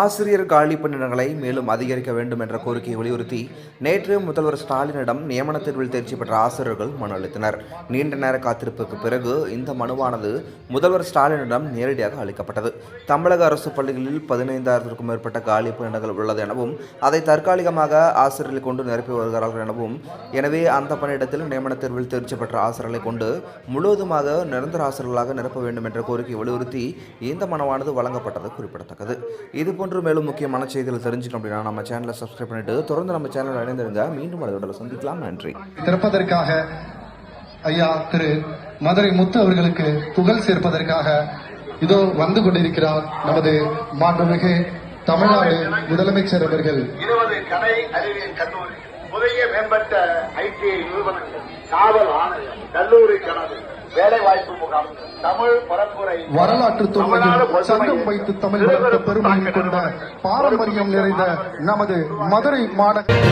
ஆசிரியர் காலி பணியிடங்களை மேலும் அதிகரிக்க வேண்டும் என்ற கோரிக்கையை வலியுறுத்தி நேற்று முதல்வர் ஸ்டாலினிடம் நியமன தேர்வில் தேர்ச்சி பெற்ற ஆசிரியர்கள் மனு அளித்தனர். நீண்ட நேர காத்திருப்புக்கு பிறகு இந்த மனுவானது முதல்வர் ஸ்டாலினிடம் நேரடியாக அளிக்கப்பட்டது. தமிழக அரசு பள்ளிகளில் பதினைந்தாயிரத்திற்கும் மேற்பட்ட காலி பணியிடங்கள் உள்ளது எனவும் அதை தற்காலிகமாக ஆசிரியர்கள் கொண்டு நிரப்பி வருகிறார்கள் எனவும் எனவே அந்த பணியிடத்தில் நியமன தேர்வில் தேர்ச்சி பெற்ற ஆசிரியர்களை கொண்டு முழுவதுமாக நிரந்தர ஆசிரியர்களாக நிரப்ப வேண்டும் என்ற கோரிக்கையை வலியுறுத்தி இந்த மனுவானது வழங்கப்பட்டது குறிப்பிடத்தக்கது. இதுபோன்று மேலும் முக்கியமான செய்திகள் தெரிஞ்சுக்கணும் அப்படின்னா நம்ம சேனலை சப்ஸ்கிரைப் பண்ணிட்டு தொடர்ந்து நம்ம சேனல் இணைந்திருங்க மீண்டும் அதோட சந்திக்கலாம். நன்றி. திறப்பதற்காக ஐயா திரு மதுரை முத்து அவர்களுக்கு புகழ் சேர்ப்பதற்காக இதோ வந்து கொண்டிருக்கிறார் நமது மாண்புமிகு தமிழ்நாடு முதலமைச்சர் அவர்கள். இருபது கலை அறிவியல் கல்லூரி புதிய மேம்பட்ட ஐடிஐ நிறுவனங்கள் காவல் ஆணையம் கல்லூரி கனவு வேலைவாய்ப்பு முகாம் தமிழ் பரப்புரை வரலாற்று பொதுமையும் சங்கம் வைத்து தமிழ் வளர்த்த கொண்ட பாரம்பரியம் நிறைந்த நமது மதுரை மாநகர்.